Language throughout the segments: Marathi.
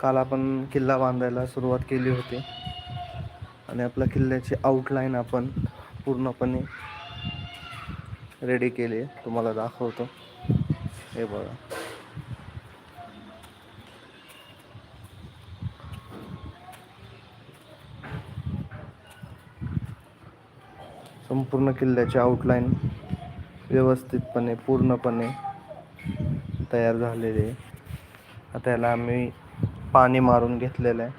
काल आपण किल्ला बांधायला सुरुवात केली होती. आणि आपल्या किल्ल्याची आउटलाईन आपण पूर्णपणे रेडी केली. आहे तुम्हाला दाखवतो. हे बघा. संपूर्ण किल्ल्याची आउटलाईन व्यवस्थितपणे पूर्णपणे तयार झालेली आहे. आता याला आम्ही पाणी मारून घेतलेलं आहे.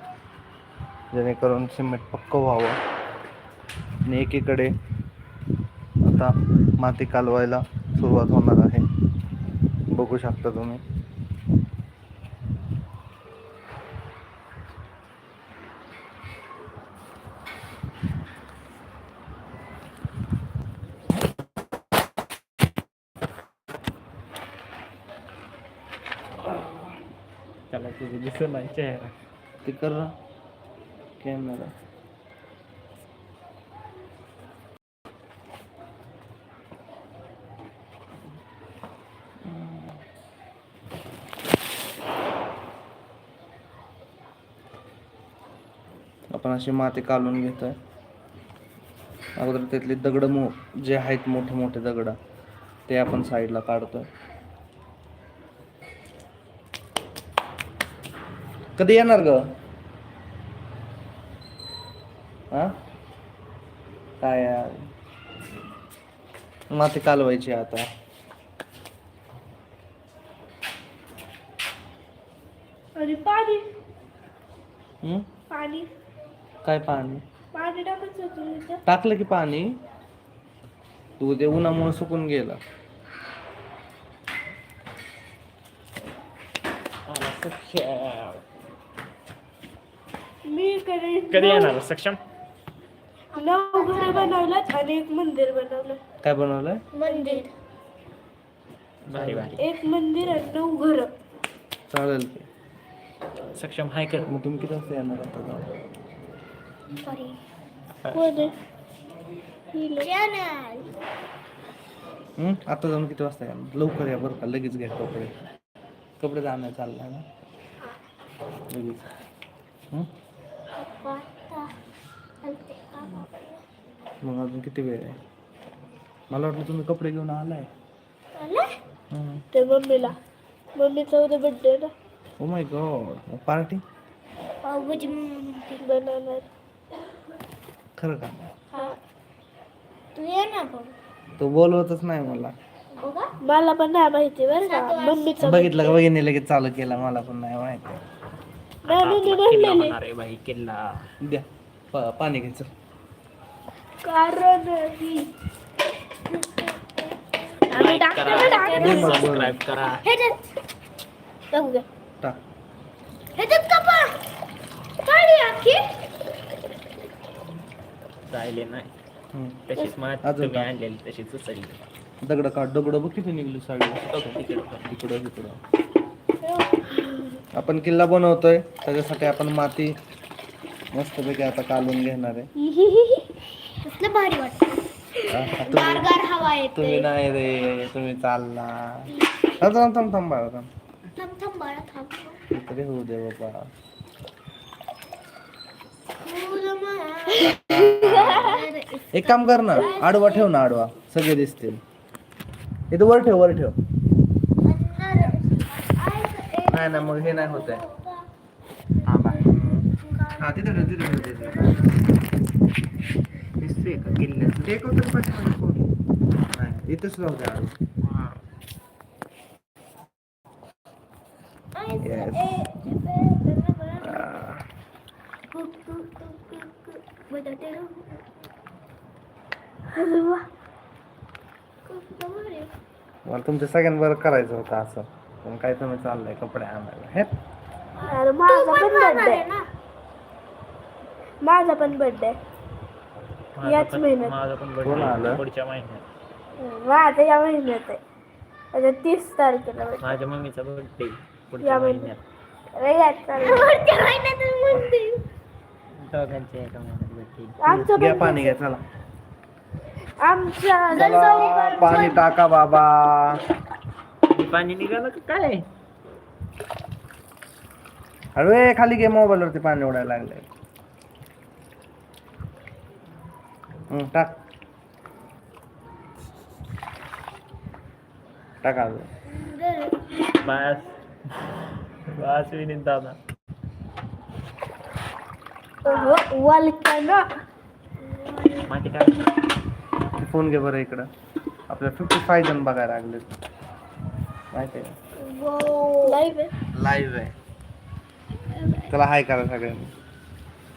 जेणेकरून सिमेंट पक्क व्हावं. आणि एकीकडे आता माती कालवायला सुरुवात होणार आहे. बघू शकता तुम्ही त्याला तुझं दिसत नाही चेहरा ते कर ना. कॅमेरा आपण अशी माती काढून घेतोय. अगोदर त्यातले दगड मो जे आहेत मोठे मोठे दगड ते आपण साईडला काढतोय. कधी येणार ग? हा? काय यार? माती कालवायची आता. आणि पाणी? पाणी. काय पाणी? पाणी टाकायचं होतं इथं. टाकलं की पाणी. तू ते उन्हामुळे सुकून गेला. मी कधी कधी येणार सक्षम? नऊ घर बनवलं आणि एक मंदिर बनवलं. काय बनवलंय? मंदिर. भारी भारी. एक मंदिर आणि नऊ घर. चालेल की. सक्षम हाय कर. मग तुम्ही किती वाजता येणार आता जाऊ हम्म? आता जाऊन किती वाजता येणार? लवकर या बरं का लगेच घ्या कपडे. कपडे जाणार चाललाय ना. लगेच. हम्म? मग अजून किती वेळ आहे? मला वाटलं तुम्ही कपडे घेऊन आलाय. ते मम्मीला. मम्मीचा उद्या बड्डे ना. Oh my God party pav bhaji बनवणार. खरं का? हा. तू ये ना तो बोलवतच नाही मला. मला पण नाही माहिती बरं का. मम्मीचं बघितलं का? बघितलं लगेच चालू केला. मला पण नाही माहिती. नाही मम्मी किल्ला म्हणलेली होणार आहे भाई किल्ला. द्या. पा- पाणी घ्यायचं. कारण आम्ही टाकतो ना टाकतो. दे मग बरं. सबस्क्राईब करा ह्याच्यात बघू द्या. टाक. ह्याच्यात कपा काढी आखी. राहिले नाही. हम्म. तशीच अजून तुम्ही. आणलेली तशीच उचलली. दगड काढ. दगड बघ किती निघली साडी. तिकडं. इकडं आपण किल्ला बनवतोय त्याच्यासाठी आपण माती मस्तपैकी आता काढून घेणार आहे. कसलं भारी वाटत. तुम्ही गार हवा येते. तुम्ही नाही रे तुम्ही चालला. थांब थांब थांब थांब बाळा थांब. थांब थांब बाळा थांब. इकडे होऊ दे बाबा. एक काम कर ना आडवा ठेव ना आडवा सगळे दिसतील. इथं वर ठेव वर ठेव. नाही ना मग हे नाही होत आहे. हा तिथे ठेव तिथे ठेव तिथे दिसतोय का किल्ल्याचं? ते कोणतं पाठीमागे कोण? नाही इथेच राहू द्या आडवं. Yes. आ, मला तुमच्या सगळ्यांबरोबर करायचं होतं असं. पण काय तुम्ही चाललंय कपडे आणायला. हे? अरे माझा पण बर्थडे माझा पण बर्थडे याच महिन्यात. माझा पण कोण आलं? birthday पुढच्या महिन्यात. माझा या महिन्यात आहे. आता तीस तारखेला birthday. माझ्या मम्मीचा बर्थडे या पुढच्या महिन्यात. महिन्यात. अरे यात चाललंय. दोघांच्या एका महिन्यात birthday. आमचा घ्या पण पाणी घ्या चला. आमच्या चला पाणी टाका बाबा. पाणी निघालं का काय? हळू ये, खाली घे मोबाईल वरती पाणी उडायला लागलंय. हम्म, टाक. टाक अजून. बस. बस विनीत दादा. वालकाना माहिती काय फोन घे बरं इकडं. आपल्या फिफ्टी फाय जण बघायला लागले माहिती आहे लाईव्ह आहे. लाईव्ह आहे. त्याला हाय करा सगळ्यांनी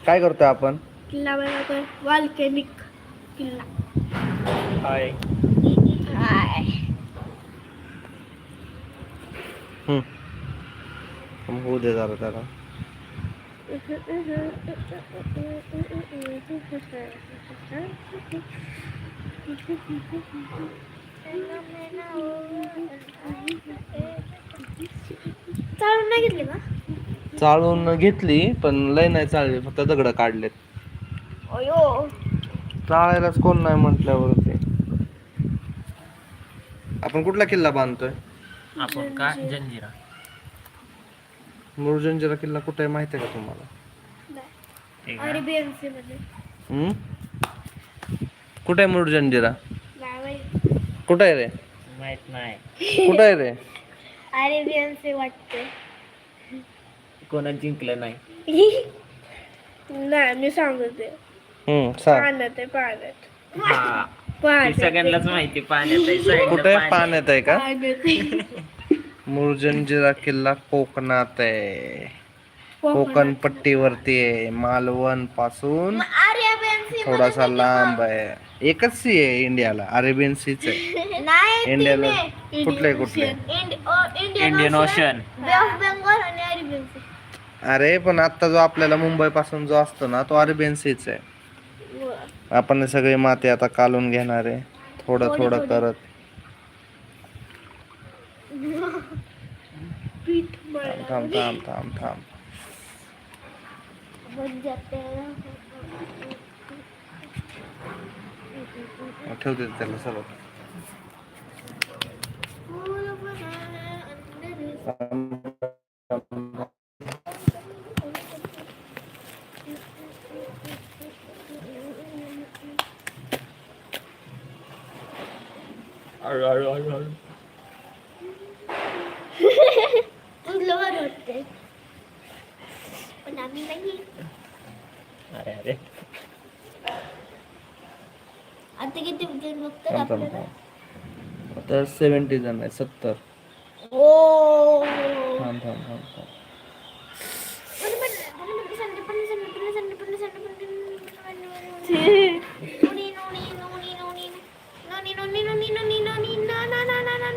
काय करतोय आपण? किल्ला बनवतोय. वाल्केनिक किल्ला. हाय. होऊ दे जरा त्याला. नाही घेतली का? चाळून घेतली पण लय नाही चालली फक्त दगड काढलेत. अयो. चाळायलाच कोण नाही म्हटल्यावरती आपण कुठला किल्ला बांधतोय? आपण का? जंजिरा. मुरुजंजिरा किल्ला कुठे आहे माहिती आहे का तुम्हाला? ठीक आहे हम्म? कुठे आहे मुरुजंजिरा. कुठे आहे रे? माहीत नाही. कुठे आहे रे? अरे बीएमसी वाटते कोणा जिंकलं नाही. नाही मी सांगते. हम्म सांग. पाण्यात आहे पाण्यात. हा. ते पाण्यात सगळ्यांनाच माहिती पाण्यात आहे, side कुठे पाणी. पाण्यात आहे. का? पाण्यात आहे. मुरुजंजिरा किल्ला कोकणात आहे. कोकण पट्टीवरती आहे मालवणपासून अरे बीएमसी थोडासा लांब आहे. एकच सी आहे इंडियाला अरेबियन सीच आहे. नाही इंडियाला कुठले कुठले Indian Ocean Bay of Bengal आणि अरेबियन सी अरे पण आता जो आपल्याला मुंबई पासून जो असतो ना तो अरेबियन सीच आहे. आपण सगळी माती आता काढून घेणार आहे. थोडं थोडी-. करत. थांब थांब थांब थांब. ठेवते त्याला सर्व. हो, हळू हळू हळू हळू तुला बरं वाटते पण आम्ही नाही अरे अरे आता किती जण बघतात थांब थांब आपल्याला थांब आता सेवन्टी जण आहे सत्तर। ओ। थांब थांब थांब थांब।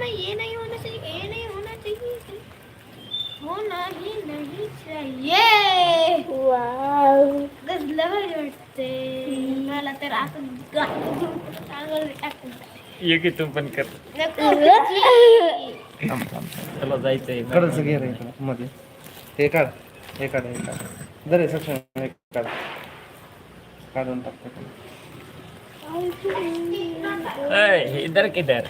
ये नहीं होना चाहिए ये नहीं होना चाहिए होना ही नहीं चाहिए गजला भारी वाटते मला तर असं चांगलं टाकून ये की तू पण कर। नको थांब थांब जायचंय कडचं घे रे इकडं मध्ये. हे काढ हे काढ हे काढ. जर हे सक्षम हे काढ. काढून टाकतो ए, इधर किधर?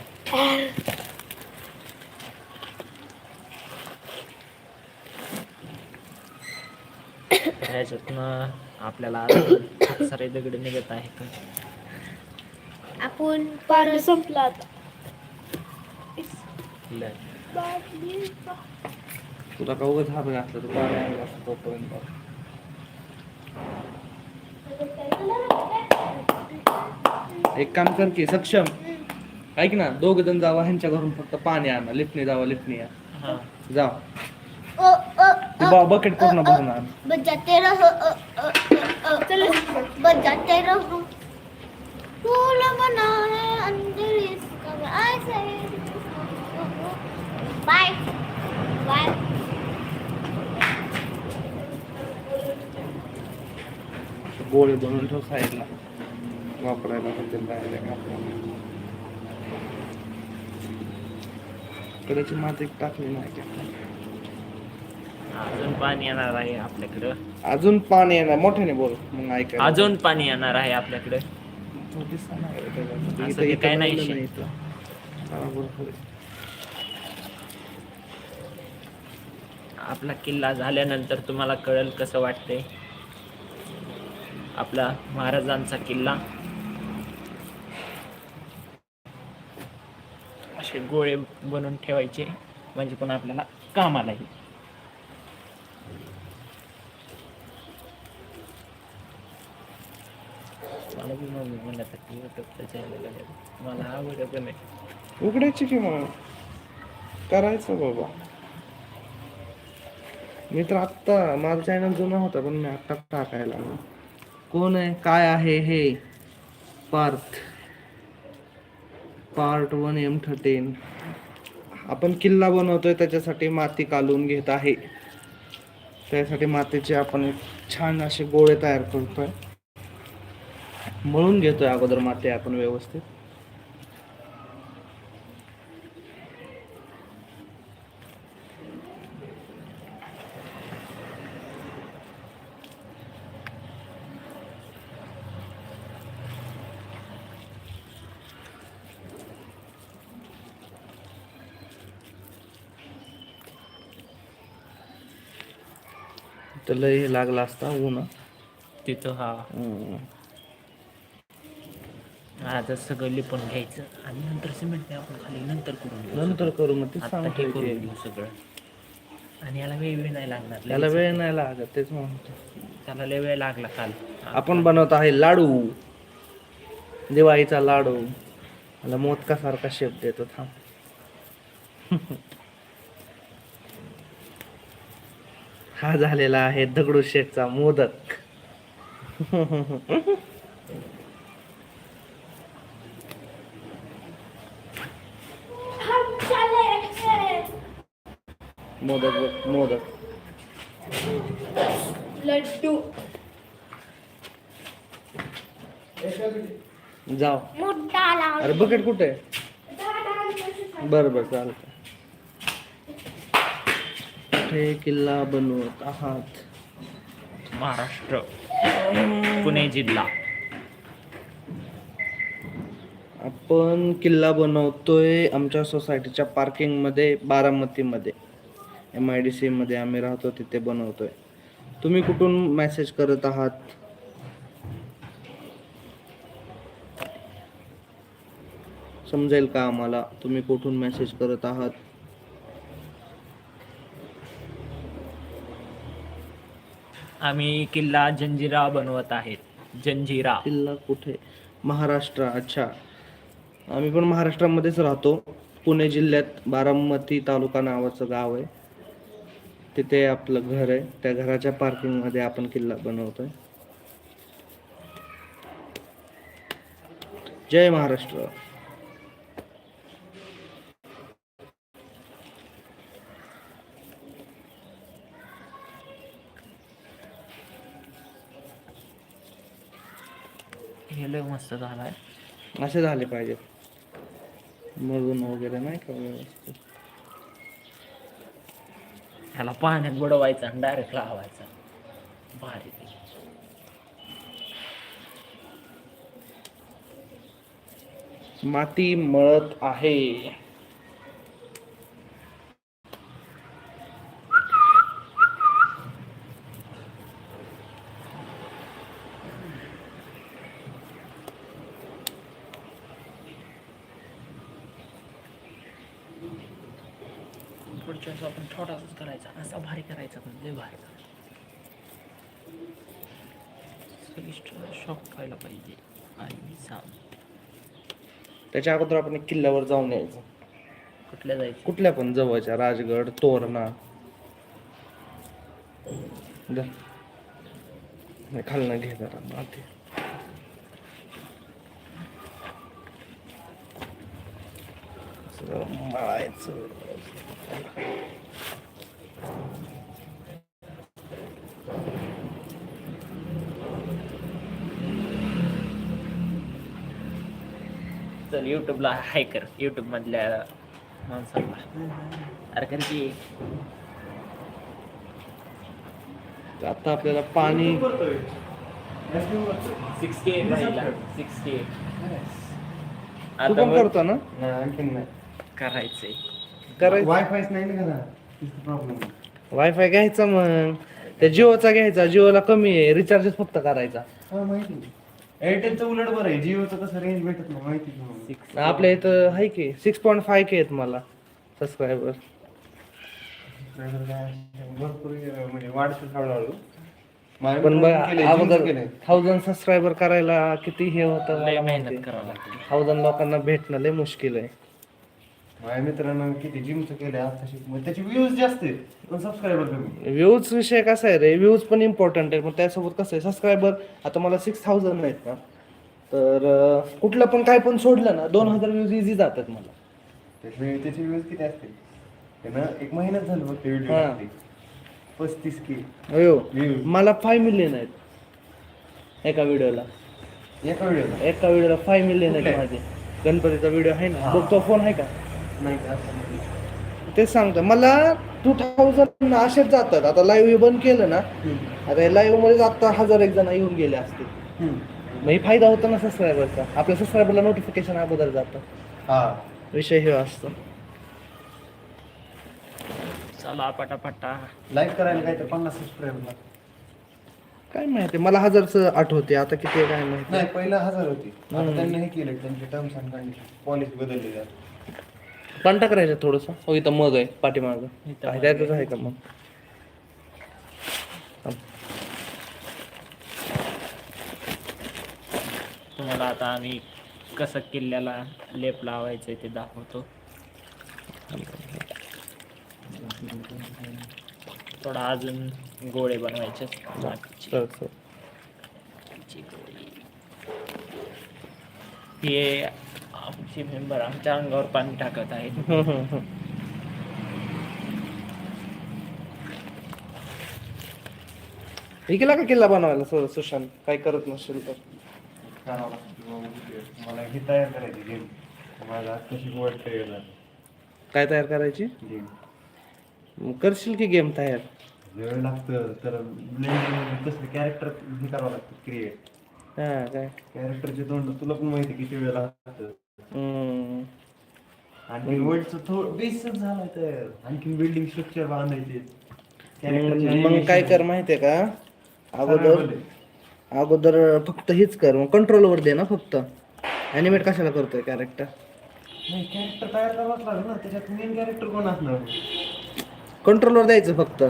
ह्याच्यातनं आपल्याला सारे दगड निघत आहे का आपण पाणी संपला आता. तुला का उगाच तू पाणी तोपर्यंत एक काम कर की सक्षम ऐक ना दोघ जण जावा ह्यांच्या घरून फक्त पाणी आणा लिफ्टने जावा लिफ्टने या हा जा ओ ओ तू बा बकेट पूर्ण भरून आण बजाते रहो ओ, ओ, ओ, ओ, चलो बजाते रहो फूल बनाए अंदर इसका ऐसे बाय बाय गोळे बनवून ठेव साईडला. वापरायला होतील राहिले कडेची माती टाकली नाही का? अजून पाणी येणार आहे आपल्याकडं. अजून पाणी येणार. मोठ्याने बोल. मग ऐकायला अजून पाणी येणार आहे आपल्याकडे. काय नाही लावलं शे. इथं. हा, बरोबर आहे. आपला किल्ला झाल्यानंतर तुम्हाला कळेल कसं वाटतंय. आपला महाराजांचा किल्ला. असे गोळे बनवून ठेवायचे म्हणजे पण आपल्याला कामाला येईल मला बी मम्मी म्हणत होती चॅनल आहे. मला आवड पण आहे उघडायची की मग? करायचं बाबा. मी तर आत्ता माझा चॅनल जुना होता पण मी आत्ता टाकायला लागलो. कोण आहे? काय आहे हे? Parth. Part one M thirteen आपण किल्ला बनवतोय त्याच्यासाठी माती कालून घेत आहे. त्यासाठी मातीचे आपण एक छान असे गोळे तयार करतोय. मळून घेतोय अगोदर माती आपण व्यवस्थित. तर लय हे लागला असता ऊन. तिथं हा. आता सगळं लिपून घ्यायचं आणि नंतर सिमेंट आपण खाली नंतर करून घेऊ नंतर करू मग ते आता हे करून. घेऊ सगळं. आणि याला वेळ वेळ नाही लागणार त्याला वेळ नाही लागत तेच म्हणतो. त्याला लय वेळ लागला काल. आपण बनवत आहे लाडू. दिवाळीचा लाडू. मला मोदकासारखा शेप देतो थांब. हा झालेला आहे दगडूशेठचा मोदक. मोदक मोदक. लड्डू. जाओ. अरे बकेट कुठे? बरं बरं चालतं कुठे किल्ला बनवत आहात. महाराष्ट्र पुणे जिल्हा. आपण किल्ला बनवतोय आमच्या सोसायटीच्या पार्किंगमध्ये बारामतीमध्ये. एम आय डी सीमध्ये आम्ही राहतो तिथे बनवतोय. तुम्ही कुठून मेसेज करत आहात? समजेल का आम्हाला? तुम्ही कुठून मेसेज करत आहात? आम्ही किल्ला जंजिरा बनवत आहेत. जंजिरा. किल्ला कुठे? महाराष्ट्र. अच्छा. आम्ही पण महाराष्ट्रामध्येच राहतो. पुणे जिल्ह्यात बारामती तालुका नावाचं गाव आहे. तिथे आपलं घर आहे. त्या घराच्या पार्किंगमध्ये आपण किल्ला बनवतोय. जय महाराष्ट्र. हे लय मस्त झालाय. असे झाले पाहिजेत मरून वगैरे नाही का व्यवस्थित? ह्याला पाण्यात बुडवायचा आणि डायरेक्ट लावायचा. भारी. माती मळत आहे. पुढच्या वेळेस आपण छोटासाच करायचा. असा भारी करायचा पण लय भारी करायचा. शॉक व्हायला पाहिजे. आणि त्याच्या अगोदर आपण किल्ल्यावर जाऊन यायचं. कुठल्या जायचं? कुठल्या पण जवळच्या राजगड तोरणा. खालनं घे जरा जरा मळायचं. चल युट्यूबला हाय कर. युट्यूब मधल्या माणसाला अरे कारण की. आता आपल्याला पाणी एट सिक्स्टी एट तू आता करतो ना? करायचंय. करायचं. वायफायच नाही ना घरात प्रॉब्लेम वायफाय घ्यायचा मग. त्या जिओचा घ्यायचा. जिओला कमी आहे. रिचार्ज फक्त करायचा. हा माहिती एअरटेलचं उलट बरं आहे. जिओचं कसं रेंज भेटत नाही. माहिती आहे तुम्हाला. आपल्या इथं आहे की? सिक्स पॉईंट फाय के आहेत मला. सबस्क्रायबर नाहीतर काय, भरपूर अं, म्हणजे वाढतं हळूहळू. माझ्या पण बघ मित्रांनी केलंय, अगोदर जिमचं केलंय. थाउजंड सबस्क्रायबर करायला किती हे होतं लय मला मेहनत माहिती करावं लागते. थाउजंड लोकांना भेटणं लय मुश्किल आहे. माझ्या मित्रांनं किती जिमचं केलंय आता मग त्याचे व्ह्यूज जास्त आहेत पण सबस्क्रायबर कमी व्ह्यूज विषय कसा आहे रे? व्ह्यूज पण इम्पॉर्टंट आहे पण त्यासोबत कसं आहे? सबस्क्रायबर आता मला सिक्स थाउजंड आहेत ना तर अं, कुठलं पण काय पण सोडलं ना दोन हजार व्ह्यूज इझी जातात मला. त्याचे त्याचे व्ह्यूज किती असतील? त्यानं एक महिन्यात झालं फक्त व्हिडिओ हा. पस्तीस की अयो व्ह्यूज मला फाय मिलियन आहेत. एका व्हिडिओला एका व्हिडिओला एका व्हिडिओला फाय मिलियन आहेत कुठले? माझे. गणपतीचा व्हिडिओ आहे ना. हा. बघतो फोन आहे का? नाही का? असं नाही. तेच सांगतो मला टू थाउजंड असेच जातात. आता लाईव्ह बंद केलं ना. आता लाईव्हमध्ये आता हजार एक जण येऊन गेले असतील. मग हे फायदा होतो ना सबस्क्रायबरचा आपल्या सबस्क्रायबरला नोटिफिकेशन अगोदर जातं. हा. विषय हे असतो. चला पटापटा. लाईक करायला काय तर पन्नास सबस्क्राईबर काय माहिती मला हजारचं आठवते आता किती आहे काय माहिती? नाही पहिला हजार होती. त्यांनी हे केलं त्यांचे टर्म्स अँड कंडिशन पॉलिसी बदलली आहे कॉन्टॅक्ट करायचं थोडस. हो इथं मग आहे पाठीमाग. द्यायचंच आहे का मग? तुम्हाला आता आम्ही कसं किल्ल्याला लेप लावायचं ते दाखवतो. थोडा अजून गोळे बनवायचे. हे आमचे मेंबर आमच्या अंगावर पाणी टाकत आहेत. केला का किल्ला बनवायला सु- सुशांत? काय करत नसेल तर. मला ही तयार करायची गेम माझा कशी वाटते काय तयार करायची? गेम मग करशील की गेम तयार? वेळ लागतं तर कसं कॅरेक्टर हे करावं लागतं क्रिएट हा काय? कॅरेक्टरचे तोंड तुला पण माहिती आहे किती वेळ लागतं. हम्म. आणखी थोडं बेसच तर. आणखी बिल्डिंग स्ट्रक्चर बांधायचे. मग मग काय. कर माहितीये का? अगोदर. अगोदर फक्त हेच कर. मग कंट्रोलवर दे ना फक्त. अॅनिमेट कशाला करतोय कॅरेक्टर नाही कॅरेक्टर तयार करावाच लागेल ना. त्याच्यात मेन कॅरेक्टर कोण असणार? कंट्रोलवर द्यायचं फक्त.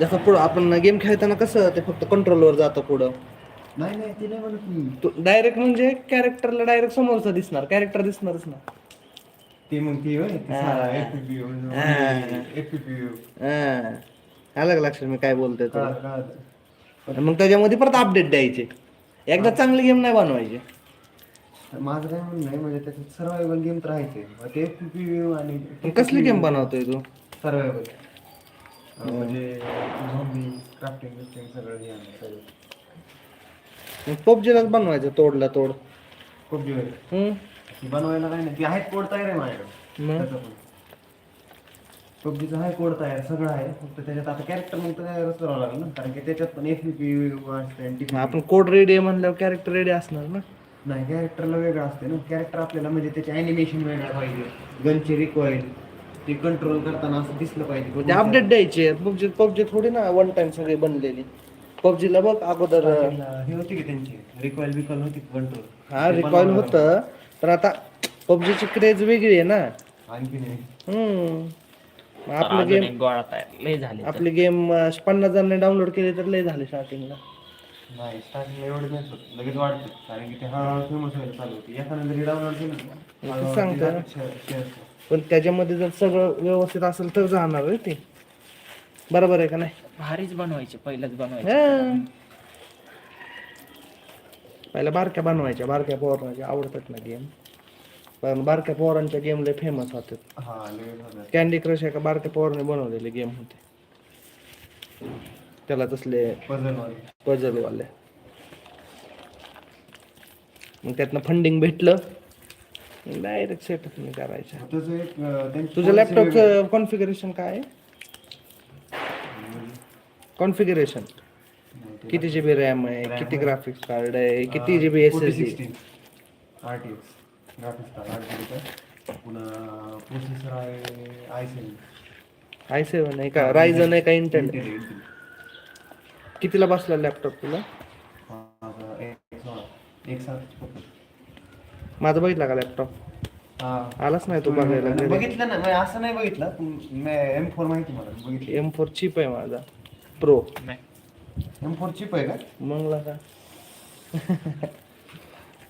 जसं पुढं आपण गेम खेळताना कसं ते फक्त कंट्रोलवर जातं पुढं. नाही नाही ते नाही म्हणत मी. तू डायरेक्ट म्हणजे कॅरेक्टरला डायरेक्ट समोरचं दिसणार कॅरेक्टर दिसणारच ना. ते मग ते होय ते हा. हा. हा. आलं का लक्षात मी काय बोलतोय तुला? कळालं, कळालं. आणि मग त्याच्यामध्ये परत अपडेट द्यायचे. एकदा चांगली गेम नाही बनवायची. माझं काय म्हणणं आहे म्हणजे त्याच्यात सर्वायवल गेम तर राहायचे मग ते आणि कसली गेम बनवतोय तू? सर्वायवल म्हणजे क्राफ्टिंग बिफ्टिंग सगळं हे आणलं सगळं. पबजीलाच बनवायचं तोडला तोड. खूप दिवस हम्म. ती बनवायला काय नाही. ती आहे कोड तयार आहे माझ्याकडे. मग? पबजीचं आहे कोड तयार सगळं आहे. फक्त त्याच्यात आता कॅरेक्टर मग तयारच करावं लागेल ना. कारण की त्याच्यात पण एफ पी मग आपण कोड रेडी आहे म्हणल्यावर कॅरेक्टर रेडी असणार ना? नाही कॅरेक्टरला वेगळं असते ना. कॅरेक्टर आपल्याला म्हणजे त्याचे अॅनिमेशन वेगळं पाहिजे. गनचे रिकॉईल ते कंट्रोल करताना असं दिसलं पाहिजे. ते अपडेट द्यायचे पबजी पबजी थोडी ना वन टाइम सगळी बनलेली. पबजीला बघ अगोदर हे होती की त्यांची? रिकॉईल होती कंट्रोल हा रिकॉईल होतं. पण आता पबजीची क्रेज वेगळी आहे ना. आणखी नाही हम्म. मग तर आपलं गेम गोळा तयार लय झाले. आपली गेम पन्नास जणांनी डाउनलोड केली तर लय झाले स्टार्टिंगला नाही स्टार्टिंगला एवढे नाही होत. लगेच वाढते. कारण की ते हळूहळू फेमस व्हायला चालू होते. एखाद्या जरी डाउनलोड केलं ना, ते हळूहळू सांगतो. ते ना. share- share कर. पण त्याच्यामध्ये जर सगळं व्यवस्थित असेल तर जाणार आहे ते. बरोबर आहे का नाही? भारीच बनवायचे पहिलंच बनवायचे. हा. पहिल्या बारक्या बनवायच्या बारक्या पोरांच्या आवडतात ना गेम पण बारक्या पोरांच्या गेम लय फेमस होतात हा. कॅन्डी क्रश एका बारक्या पोराने बनवलेले गेम होते. त्याला तसले Puzzle वाले. पझल वाले मग त्यातनं फंडिंग भेटलं. डायरेक्ट सेटअप मी करायचं. तुझं लॅपटॉपचं कॉन्फिगरेशन काय आहे. कॉन्फिगरेशन. किती जी बी रॅम आहे किती. ग्राफिक्स कार्ड आहे किती G B S S 4016 RTX graphics card आठ जीबीचा पुन्हा प्रोसेसर आहे आय सेवन आय सेवन आहे का? रायझन आहे का इंटेल कितीला बसला लॅपटॉप तुला? एक माझा बघितला का लॅपटॉप हा. आलाच नाही तू बघायला. बघितलं ना असं नाही बघितलं एम फोर माहिती मला बघितलं. एम फोर चिप आहे माझा. प्रो नाही. एम फोर चिप आहे का? मग का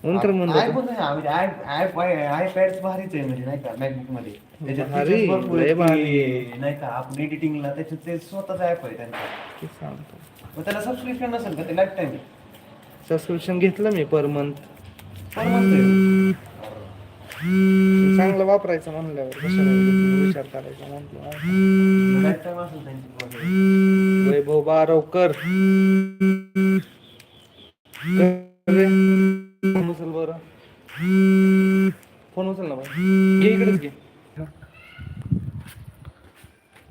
नंतर म्हणलं आयफोन आहे म्हणजे आय आय आयपॅड भारीच आहे म्हणजे नाही का मॅकबुकमध्ये. त्याच्यात भारी, features भरपूर लय आहेत भारी. की नाही का आपण एडिटिंगला त्याच्यात ते स्वतःच ऍप आहे त्यांचा. ते सांगतो. मग त्याला सबस्क्रिप्शन नसेल का ते लाईफ टाईम सबस्क्रिप्शन घेतलं मी पर मंथ पण म्हणतोय चांगलं वापरायचं म्हणल्यावर कशाला उगाच विचार करायचा म्हटलं. लाईफ टाईम असेल त्यांची वैभव बारवकर. फोन उचल बरं. फोन उचल ना. घे इकडेच घे.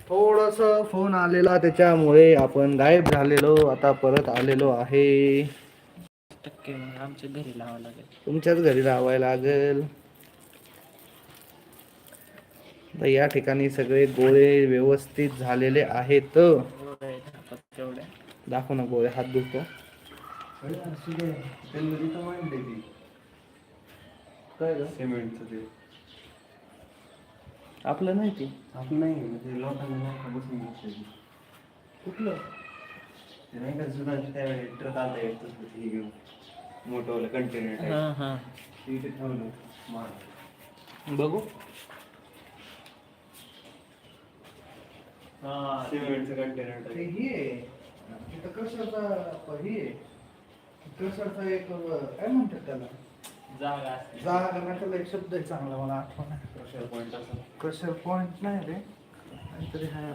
थोडस फोन आलेला त्याच्यामुळे आपण गायब झालेलो आता परत आलेलो आहे. टक्के मग आमच्या घरी लावावं लागेल. तुमच्याच घरी राहायला लागेल. तर या ठिकाणी सगळे गोळे व्यवस्थित झालेले आहेत. दाखव ना गोळे हात धुतो काय? सिमेंटचं ते. आपलं नाही ते. आपलं नाही म्हणजे लोकांना नाही का बसून. कुठलं? ते नाही का जुनाची त्यावेळी ट्रक आलता हे घेऊन. मोठं कंटेनर हां हां. इथे ठेवलं बघू. सिमेंटचं कंटेनर हे तिथं कशाचा हे कशाचा एक काय म्हणतात त्याला? जागा जागा नाही त्याला एक शब्द आहे चांगला मला आठवण नाही. प्रेशर पॉईंट असं. क्रशर पॉइंट नाही रे. काहीतरी आहे.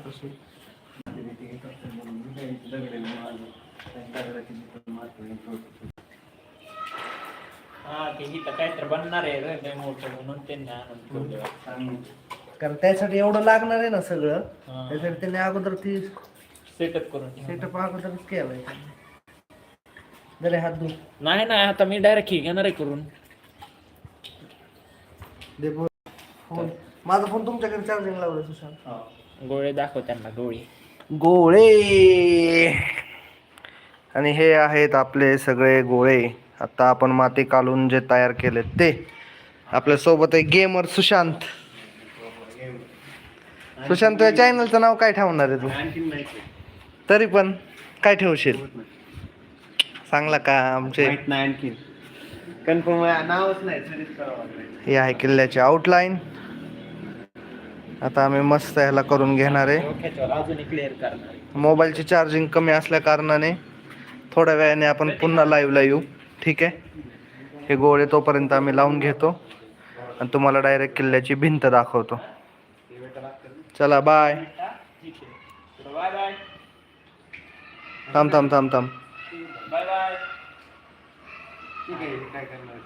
हा आहे ठेवलं. कारण त्यासाठी एवढं लागणार आहे ना सगळं. त्यासाठी त्यांनी अगोदर ती सेटअप करून. सेटअप अगोदरच केलाय हात धु नाही नाही आता मी डायरेक्ट ही घेणार आहे करून. दे फोन फोन माझा फोन तुमच्याकडे चार्जिंग लावलं सुशांत. गोळे दाखव त्यांना गोळी. गोळे! आणि हे आहेत आपले सगळे गोळे. आता आपण माती काढून जे तयार केले ते. आपल्यासोबत आहे गेमर सुशांत. सुशांत तुझ्या चॅनलचं नाव काय ठेवणार आहे तू? आणखीन नाही तरी पण काय ठेवशील? सांगला का आमचे माहीत नाही आणखीन कन्फर्म नावच नाही. सर्च करावं लागेल. हे आहे किल्ल्याची आउटलाईन आता आम्ही मस्त ह्याला करून घेणार आहे. डोक्याच्यावर अजून क्लिअर करणार आहे. मोबाईलची चार्जिंग कमी असल्या कारणाने थोड्या वेळाने आपण पुन्हा लाईव्हला येऊ. ठीक आहे? हे गोळे तोपर्यंत आम्ही लावून घेतो. आणि तुम्हाला डायरेक्ट किल्ल्याची भिंत दाखवतो. चला बाय बाय बाय थांब थांब थांब थांब. बाय बाय ठीक आहे काय करणार